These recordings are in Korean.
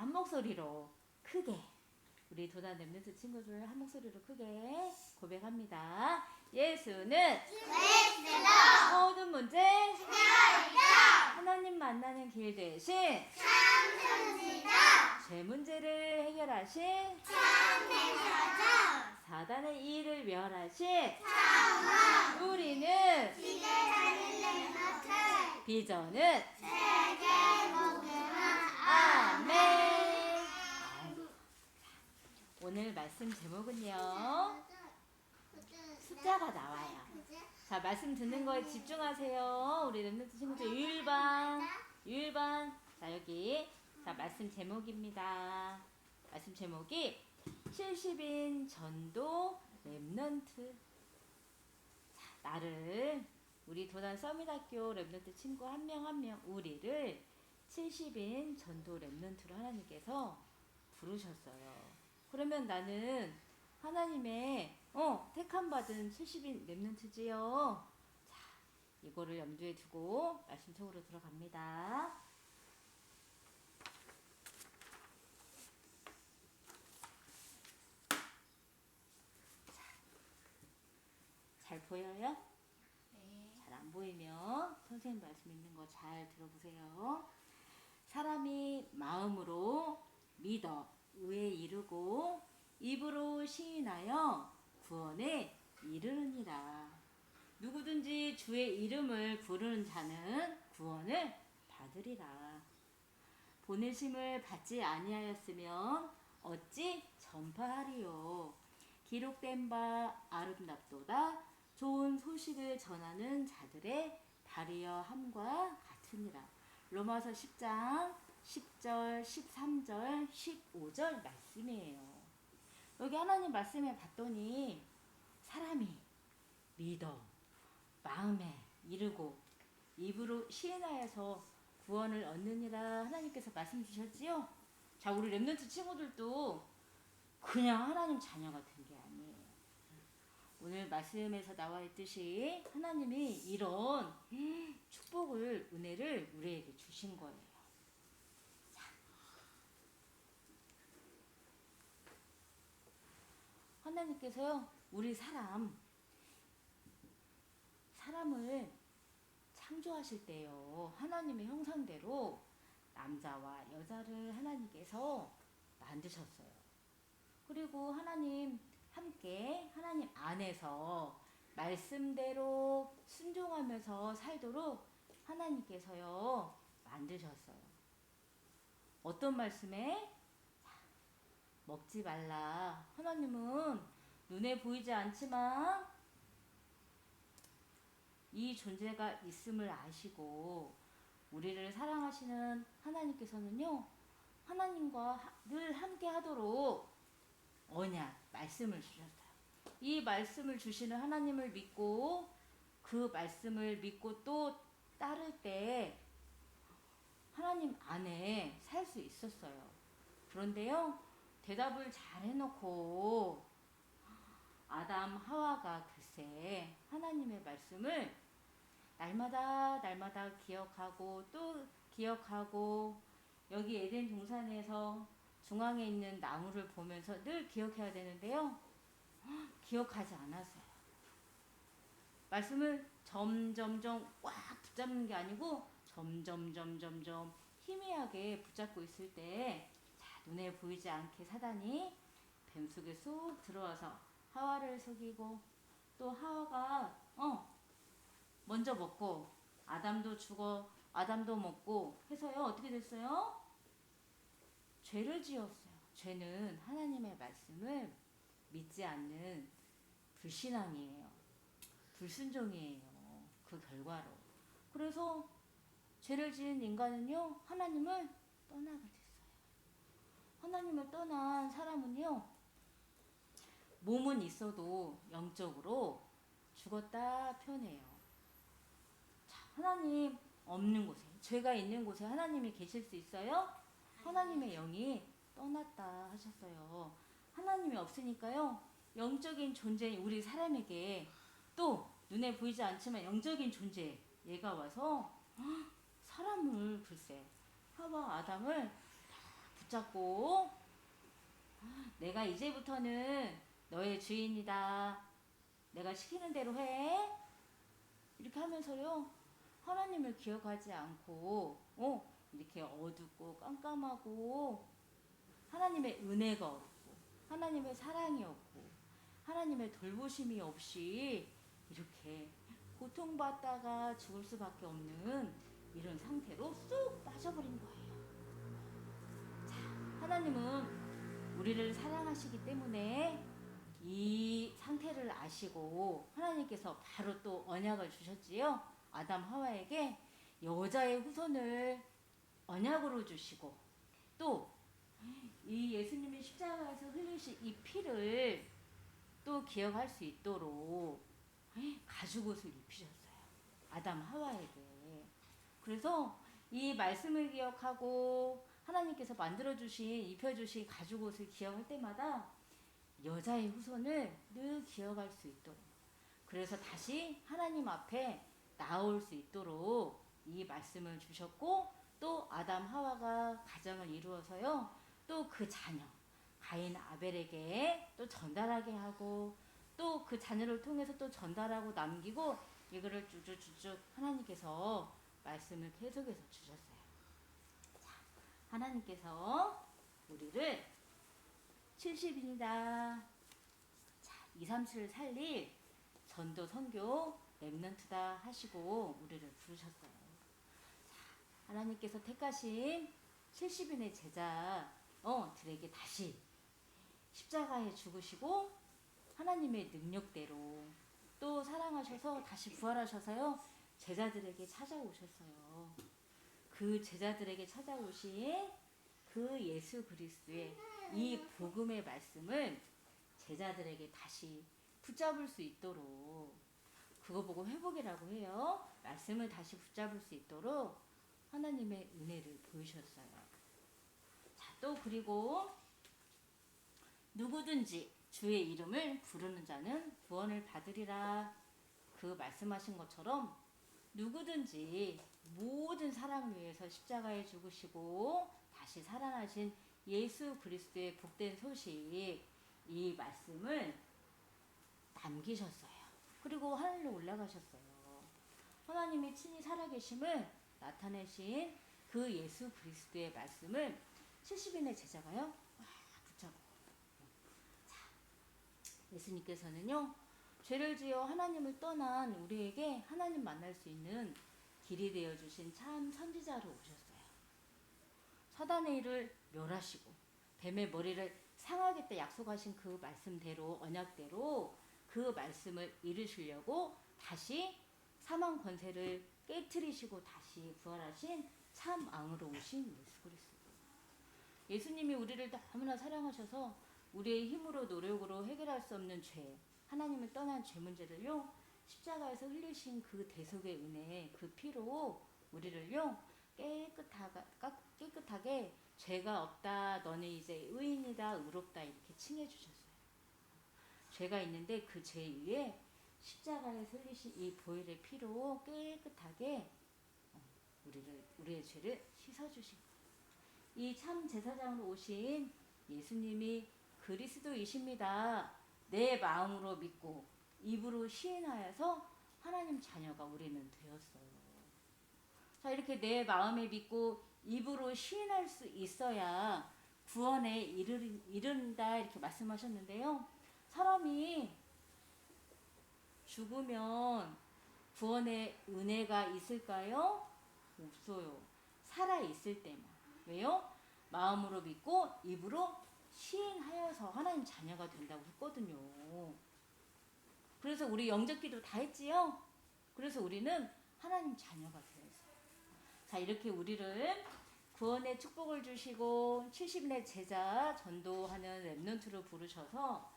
한 목소리로 크게 우리 도단 랩런트 친구들 한 목소리로 크게 고백합니다. 예수는 모든 문제 하나님 만나는 길 대신 죄 문제를 해결하신 사단의 일을 멸하신 우리는 비전은 아멘. 오늘 말씀 제목은요. 숫자가 나와요. 자, 말씀 듣는 거에 집중하세요. 우리 랩런트 친구들 유일반, 유일반. 자, 여기. 자, 말씀 제목입니다. 말씀 제목이 70인 전도 랩런트. 자, 나를 우리 도단 서밋학교 랩런트 친구 한 명 한 명 우리를 70인 전도 랩런트로 하나님께서 부르셨어요. 그러면 나는 하나님의 어 택함 받은 70인 랩런트지요. 자, 이거를 염두에 두고 말씀 속으로 들어갑니다. 자, 잘 보여요? 잘안 보이면 선생님 말씀 있는 거 잘 들어보세요. 사람이 마음으로 믿어 의에 이르고 입으로 시인하여 구원에 이르느니라. 누구든지 주의 이름을 부르는 자는 구원을 받으리라. 보내심을 받지 아니하였으면 어찌 전파하리요. 기록된 바 아름답도다. 좋은 소식을 전하는 자들의 발이여 함과 같으니라. 로마서 10장 10절, 13절, 15절 말씀이에요. 여기 하나님 말씀에 봤더니 사람이 믿어 마음에 이르고 입으로 시인하여서 구원을 얻느니라 하나님께서 말씀 주셨지요. 자, 우리 랩런트 친구들도 그냥 하나님 자녀가 된게 아니에요. 오늘 말씀에서 나와 있듯이 하나님이 이런 축복을 은혜를 우리에게 주신 거예요. 하나님께서요, 우리 사람, 사람을 창조하실 때요, 하나님의 형상대로 남자와 여자를 하나님께서 만드셨어요. 그리고 하나님 함께 하나님 안에서 말씀대로 순종하면서 살도록 하나님께서요, 만드셨어요. 어떤 말씀에? 먹지 말라. 하나님은 눈에 보이지 않지만 이 존재가 있음을 아시고 우리를 사랑하시는 하나님께서는요, 하나님과 하- 늘 함께 하도록 언약, 말씀을 주셨어요. 이 말씀을 주시는 하나님을 믿고 그 말씀을 믿고 또 따를 때 하나님 안에 살 수 있었어요. 그런데요, 대답을 잘 해놓고 아담 하와가 글쎄 하나님의 말씀을 날마다 날마다 기억하고 또 기억하고 여기 에덴 동산에서 중앙에 있는 나무를 보면서 늘 기억해야 되는데요. 기억하지 않았어요. 말씀을 점점점 꽉 붙잡는 게 아니고 점점점점점 희미하게 붙잡고 있을 때 자, 눈에 보이지 않게 사단이 뱀 속에 쏙 들어와서 하와를 속이고 또 하와가 어 먼저 먹고 아담도 죽어 아담도 먹고 해서요 어떻게 됐어요? 죄를 지었어요. 죄는 하나님의 말씀을 믿지 않는 불신앙이에요. 불순종이에요. 그 결과로. 그래서 죄를 지은 인간은요 하나님을 떠나게 됐어요. 하나님을 떠난 사람은요 몸은 있어도 영적으로 죽었다. 자, 하나님 없는 곳에, 죄가 있는 곳에 하나님이 계실 수 있어요? 하나님의 영이 떠났다 하셨어요. 하나님이 없으니까요, 영적인 존재인 우리 사람에게 또 눈에 보이지 않지만 영적인 존재, 얘가 와서 헉, 사람을 글쎄, 하와 아담을 다 붙잡고 내가 이제부터는 너의 주인이다. 내가 시키는 대로 해. 이렇게 하면서요. 하나님을 기억하지 않고 어, 이렇게 어둡고 깜깜하고 하나님의 은혜가 없고 하나님의 사랑이 없고 하나님의 돌보심이 없이 이렇게 고통받다가 죽을 수밖에 없는 이런 상태로 쑥 빠져버린 거예요. 자, 하나님은 우리를 사랑하시기 때문에 이 상태를 아시고 하나님께서 바로 또 언약을 주셨지요. 아담 하와에게 여자의 후손을 언약으로 주시고 또 이 예수님이 십자가에서 흘리신 이 피를 또 기억할 수 있도록 가죽옷을 입히셨어요. 아담 하와에게. 그래서 이 말씀을 기억하고 하나님께서 만들어 주신 입혀 주신 가죽옷을 기억할 때마다 여자의 후손을 늘 기억할 수 있도록 그래서 다시 하나님 앞에 나올 수 있도록 이 말씀을 주셨고 또 아담 하와가 가정을 이루어서요 또 그 자녀 가인 아벨에게 또 전달하게 하고 또 그 자녀를 통해서 또 전달하고 남기고 이거를 쭉쭉쭉쭉 하나님께서 말씀을 계속해서 주셨어요. 자, 하나님께서 우리를 70입니다. 자, 2, 3, 7을 살릴 전도 선교 랩넌트다 하시고 우리를 부르셨어요. 자, 하나님께서 택하신 70인의 제자 어, 들에게 다시 십자가에 죽으시고 하나님의 능력대로 또 사랑하셔서 다시 부활하셔서요 제자들에게 찾아오셨어요. 그 제자들에게 찾아오신 그 예수 그리스도의 이 복음의 말씀을 제자들에게 다시 붙잡을 수 있도록 그거 보고 회복이라고 해요. 말씀을 다시 붙잡을 수 있도록 하나님의 은혜를 보이셨어요. 자, 또 그리고 누구든지 주의 이름을 부르는 자는 구원을 받으리라. 그 말씀하신 것처럼 누구든지 모든 사람을 위해서 십자가에 죽으시고 다시 살아나신 예수 그리스도의 복된 소식 이 말씀을 남기셨어요. 그리고 하늘로 올라가셨어요. 하나님이 친히 살아계심을 나타내신 그 예수 그리스도의 말씀을 70인의 제자가요 와 붙잡고 자 예수님께서는요 죄를 지어 하나님을 떠난 우리에게 하나님 만날 수 있는 길이 되어 주신 참 선지자로 오셨어요. 사단의 일을 멸하시고 뱀의 머리를 상하겠다 약속하신 그 말씀대로 언약대로 그 말씀을 이루시려고 다시 사망 권세를 깨뜨리시고 다시 부활하신 참 왕으로 오신 예수 그리스도. 예수님이 우리를 너무나 사랑하셔서 우리의 힘으로 노력으로 해결할 수 없는 죄, 하나님을 떠난 죄 문제를요 십자가에서 흘리신 그 대속의 은혜, 그 피로 우리를요 깨끗하게, 깨끗하게 죄가 없다, 너는 이제 의인이다, 의롭다 이렇게 칭해 주셨어요. 죄가 있는데 그 죄 위에 십자가에 흘리신 이 보혈의 피로 깨끗하게 어, 우리를 우리의 죄를 씻어 주신 이 참 제사장으로 오신 예수님이 그리스도이십니다. 내 마음으로 믿고 입으로 시인하여서 하나님 자녀가 우리는 되었어요. 자, 이렇게 내 마음에 믿고 입으로 시인할 수 있어야 구원에 이르, 이른다 이렇게 말씀하셨는데요. 사람이 죽으면 구원의 은혜가 있을까요? 없어요. 살아 있을 때만. 왜요? 마음으로 믿고 입으로 시인하여서 하나님 자녀가 된다고 했거든요. 그래서 우리 영접기도 다 했지요. 그래서 우리는 하나님 자녀가 되었어요. 자 이렇게 우리를 구원의 축복을 주시고 70인의 제자 전도하는 랩런트로 부르셔서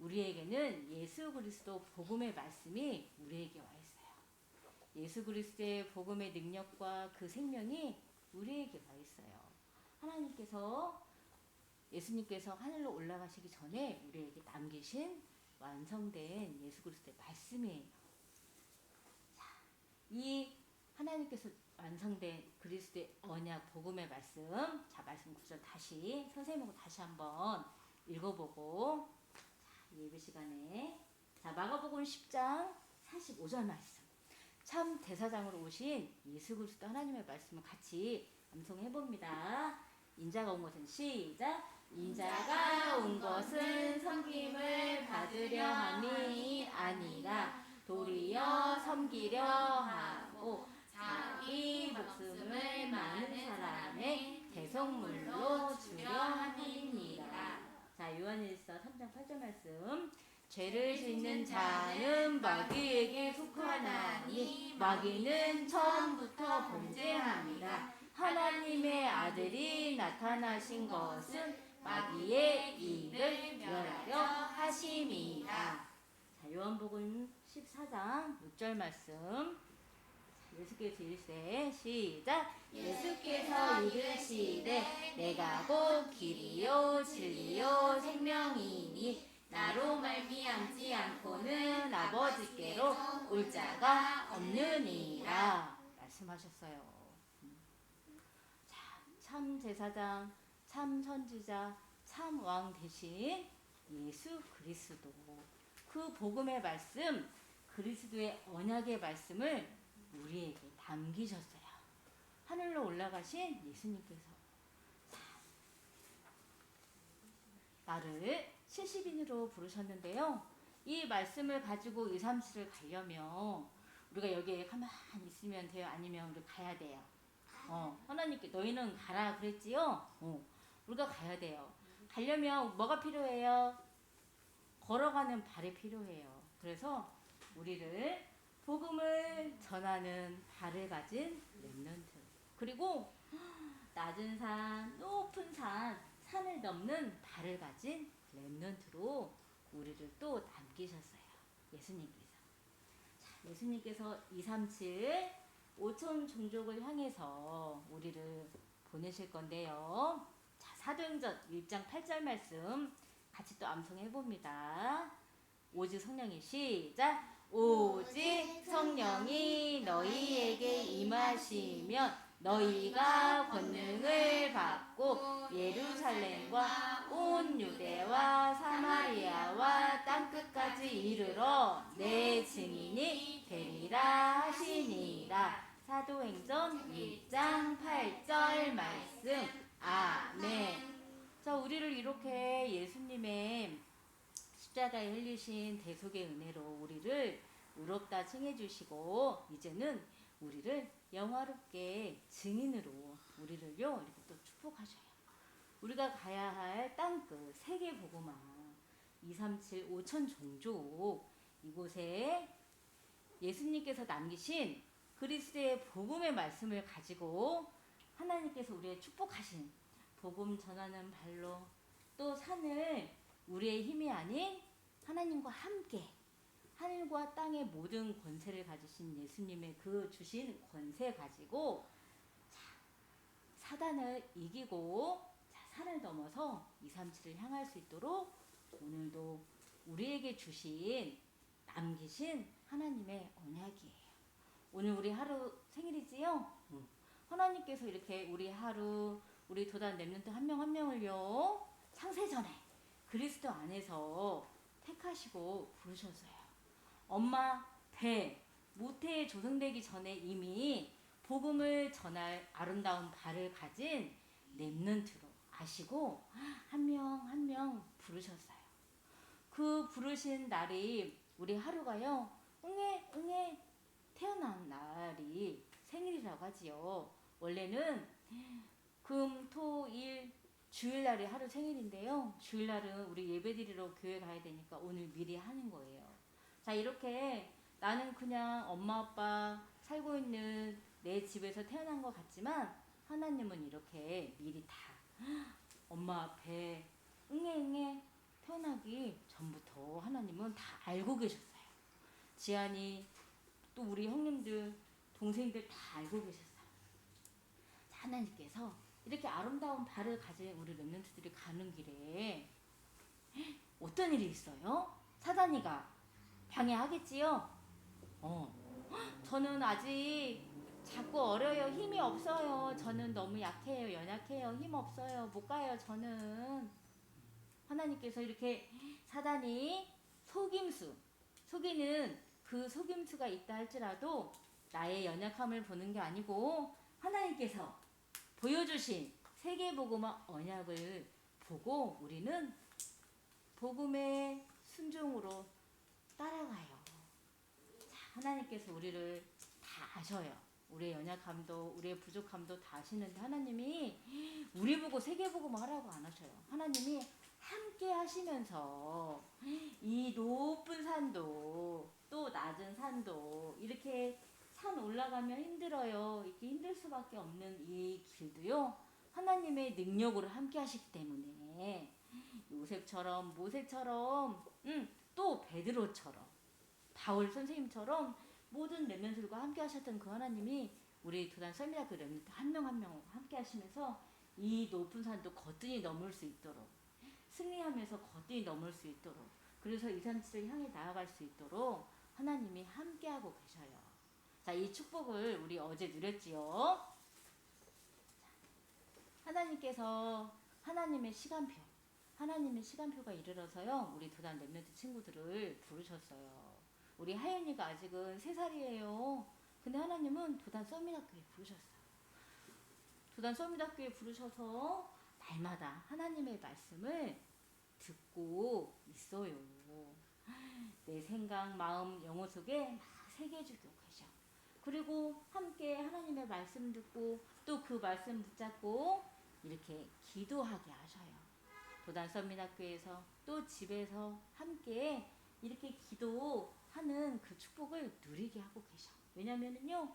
우리에게는 예수 그리스도 복음의 말씀이 우리에게 와 있어요. 예수 그리스도의 복음의 능력과 그 생명이 우리에게 와 있어요. 하나님께서 예수님께서 하늘로 올라가시기 전에 우리에게 남기신 완성된 예수 그리스도의 말씀이에요. 자, 이 하나님께서 완성된 그리스도의 언약 복음의 말씀. 자, 말씀 구절 다시 선생님하고 다시 한번 읽어보고 자, 예배 시간에 자, 마가복음 10장 45절 말씀. 참 대사장으로 오신 예수 그리스도 하나님의 말씀을 같이 암송해 봅니다. 인자가 온 것은 시작. 인자가 온 것은 섬김을 받으려 함이 아니라 도리어 섬기려 하고 자기 목숨을 많은 사람의 대성물로 주려 함이니라. 자 요한일서 3장 8절 말씀. 죄를 짓는 자는 마귀에게 속하나니 마귀는 처음부터 범죄합니다. 하나님의 아들이 나타나신 것은 마귀의 일을 멸하려 하심이다. 자, 요한복음 14장 6절 말씀. 자, 예수께서 이르시되 시작. 예수께서 이르시되 내가 곧 길이요 진리요 생명이니 나로 말미암지 않고는 아버지께로 올 자가 없느니라 말씀하셨어요. 자, 참 제사장, 참 선지자, 참 왕 대신 예수 그리스도 그 복음의 말씀, 그리스도의 언약의 말씀을 우리에게 남기셨어요. 하늘로 올라가신 예수님께서 자, 나를 70인으로 부르셨는데요. 이 말씀을 가지고 2, 3, 7을 가려면 우리가 여기에 가만히 있으면 돼요? 아니면 우리 가야 돼요? 어, 하나님께 너희는 가라 그랬지요? 어, 우리가 가야 돼요. 가려면 뭐가 필요해요? 걸어가는 발이 필요해요. 그래서 우리를 복음을 전하는 발을 가진 렘넌트 그리고 낮은 산, 높은 산, 산을 넘는 발을 가진 렘넌트로 우리를 또 남기셨어요. 예수님께서. 자, 예수님께서 237 5천 종족을 향해서 우리를 보내실 건데요. 자, 사도행전 1장 8절 말씀 같이 또 암송해 봅니다. 오직 성령이 시작. 오직 성령이 너희에게 임하시면 너희가 권능을 받고 예루살렘과 온 유대와 사마리아와 땅끝까지 이르러 내 증인이 되리라 하시니라. 사도행전 1장 8절 말씀. 아멘. 자, 우리를 이렇게 예수님의 십자가에 흘리신 대속의 은혜로 우리를 의롭다 칭해 주시고 이제는 우리를 영화롭게 증인으로 우리를요 이렇게 또 축복하셔요. 우리가 가야 할 땅끝 세계 보고만 237 5천 종족 이곳에 예수님께서 남기신 그리스도의 복음의 말씀을 가지고 하나님께서 우리의 축복하신 복음 전하는 발로 또 산을 우리의 힘이 아닌 하나님과 함께 하늘과 땅의 모든 권세를 가지신 예수님의 그 주신 권세 가지고 자, 사단을 이기고 자, 산을 넘어서 237을 향할 수 있도록 오늘도 우리에게 주신 남기신 하나님의 언약이에요. 오늘 우리 하루 생일이지요? 응. 하나님께서 이렇게 우리 하루 우리 도단 랩런트 한 명 한 명을요 창세전에 그리스도 안에서 택하시고 부르셨어요. 엄마 배 모태에 조성되기 전에 이미 복음을 전할 아름다운 발을 가진 랩런트로 아시고 한 명 한 명 부르셨어요. 그 부르신 날이 우리 하루가요 응애 응애 태어난 날이 생일이라고 하지요. 원래는 금, 토, 일, 주일날이 하루 생일인데요. 주일날은 우리 예배드리러 교회 가야 되니까 오늘 미리 하는 거예요. 자, 이렇게 나는 그냥 엄마, 아빠 살고 있는 내 집에서 태어난 것 같지만 하나님은 이렇게 미리 다 엄마 앞에 응애, 응애 태어나기 전부터 하나님은 다 알고 계셨어요. 지안이 또 우리 형님들, 동생들 다 알고 계셨어요. 자, 하나님께서 이렇게 아름다운 발을 가진 우리 랩런트들이 가는 길에 어떤 일이 있어요? 사단이가 방해하겠지요? 어. 저는 아직 자꾸 어려요. 힘이 없어요. 저는 너무 약해요. 연약해요. 힘 없어요. 못 가요. 저는 하나님께서 이렇게 사단이 속임수 속이는 그 속임수가 있다 할지라도 나의 연약함을 보는 게 아니고 하나님께서 보여주신 세계복음화 언약을 보고 우리는 복음의 순종으로 따라가요. 자, 하나님께서 우리를 다 아셔요. 우리의 연약함도 우리의 부족함도 다 아시는데 하나님이 우리 보고 세계복음 하라고 안 하셔요. 하나님이 함께 하시면서 이 높은 산도 또 낮은 산도 이렇게 산 올라가면 힘들어요. 이렇게 힘들 수밖에 없는 이 길도요. 하나님의 능력으로 함께 하시기 때문에 요셉처럼 모세처럼 음, 또 베드로처럼 바울 선생님처럼 모든 렘넌트들과 함께 하셨던 그 하나님이 우리 두단 썰미학교 렘넌트 한 명 한 명 함께 하시면서 이 높은 산도 거뜬히 넘을 수 있도록 승리하면서 거뜬히 넘을 수 있도록 그래서 이 산지를 향해 나아갈 수 있도록 하나님이 함께하고 계셔요. 자, 이 축복을 우리 어제 누렸지요. 자, 하나님께서 하나님의 시간표, 하나님의 시간표가 이르러서요. 우리 두단 렘넌트 친구들을 부르셨어요. 우리 하연이가 아직은 세 살이에요. 근데 하나님은 두단 썸미학교에 부르셨어요. 두단 썸미학교에 부르셔서 날마다 하나님의 말씀을 듣고 있어요. 내 생각, 마음, 영혼 속에 막 계셔. 그리고 함께 하나님의 말씀 듣고 또 그 말씀 붙잡고 이렇게 기도하게 하셔요. 도단 선민학교에서 또 집에서 함께 이렇게 기도하는 그 축복을 누리게 하고 계셔. 왜냐면은요,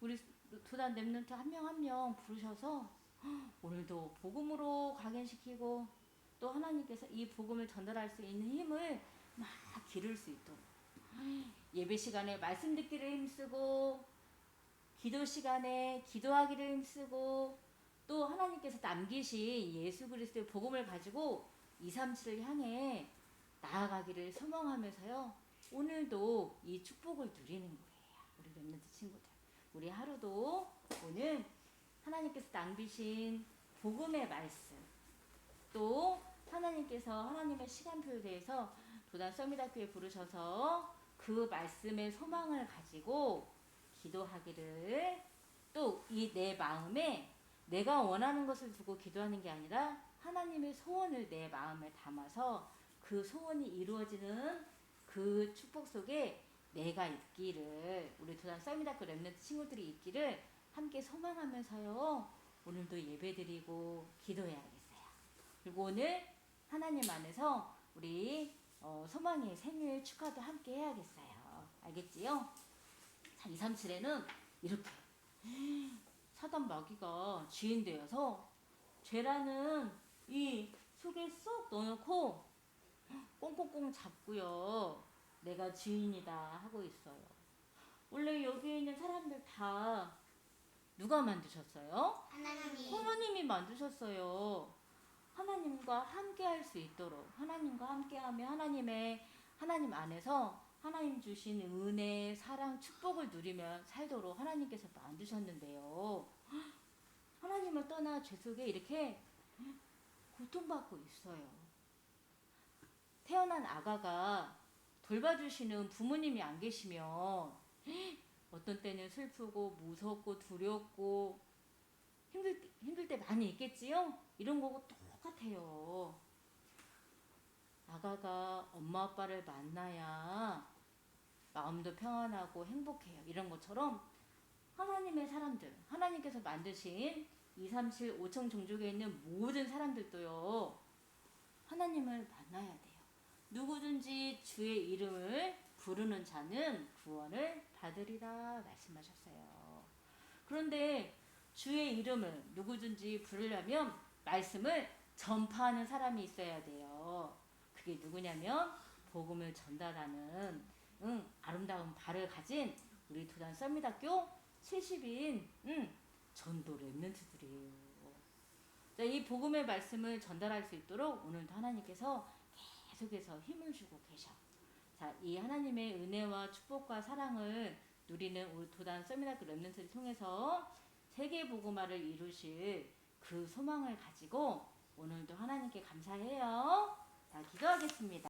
우리 도단 랩런트 한 명 한 명 부르셔서 오늘도 복음으로 각인시키고 또 하나님께서 이 복음을 전달할 수 있는 힘을 막 기를 수 있도록 예배 시간에 말씀 듣기를 힘쓰고 기도 시간에 기도하기를 힘쓰고 또 하나님께서 남기신 예수 그리스도의 복음을 가지고 237을 향해 나아가기를 소망하면서요. 오늘도 이 축복을 누리는 거예요. 우리 랩런트 친구들. 우리 하루도 오늘 하나님께서 남기신 복음의 말씀 또 하나님께서 하나님의 시간표에 대해서 도단 서미다교에 부르셔서 그 말씀의 소망을 가지고 기도하기를 또 이 내 마음에 내가 원하는 것을 두고 기도하는 게 아니라 하나님의 소원을 내 마음에 담아서 그 소원이 이루어지는 그 축복 속에 내가 있기를 우리 도단 서미다교 랩런트 친구들이 있기를 함께 소망하면서요 오늘도 예배드리고 기도해야겠어요. 그리고 오늘 하나님 안에서 우리 어, 소망의 생일 축하도 함께 해야겠어요. 알겠지요? 자, 237에는 이렇게 사단 마귀가 주인 되어서 죄라는 이 속에 쏙 넣어놓고 꽁꽁꽁 잡고요. 내가 주인이다 하고 있어요. 원래 여기 있는 사람들 다 누가 만드셨어요? 하나님이 하나님이 만드셨어요. 하나님과 함께 할 수 있도록 하나님과 함께 하며 하나님의 하나님 안에서 하나님 주신 은혜, 사랑, 축복을 누리며 살도록 하나님께서 만드셨는데요. 하나님을 떠나 죄 속에 이렇게 고통받고 있어요. 태어난 아가가 돌봐주시는 부모님이 안 계시면 어떤 때는 슬프고 무섭고 두렵고 힘들, 때- 힘들 때 많이 있겠지요? 이런 거고 똑같아요. 아가가 엄마 아빠를 만나야 마음도 평안하고 행복해요. 이런 것처럼 하나님의 사람들, 하나님께서 만드신 2, 3, 7, 5청 종족에 있는 모든 사람들도요. 하나님을 만나야 돼요. 누구든지 주의 이름을 부르는 자는 구원을 받으리라 말씀하셨어요. 그런데 주의 이름을 누구든지 부르려면 말씀을 전파하는 사람이 있어야 돼요. 그게 누구냐면 복음을 전달하는 응, 아름다운 발을 가진 우리 두단 썰미학교 70인 응, 전도 랩런트들이에요. 자, 이 복음의 말씀을 전달할 수 있도록 오늘도 하나님께서 계속해서 힘을 주고 계셔. 자, 이 하나님의 은혜와 축복과 사랑을 누리는 우리 도단 서미나크 랩런트를 통해서 세계 보고마를 이루실 그 소망을 가지고 오늘도 하나님께 감사해요. 자, 기도하겠습니다.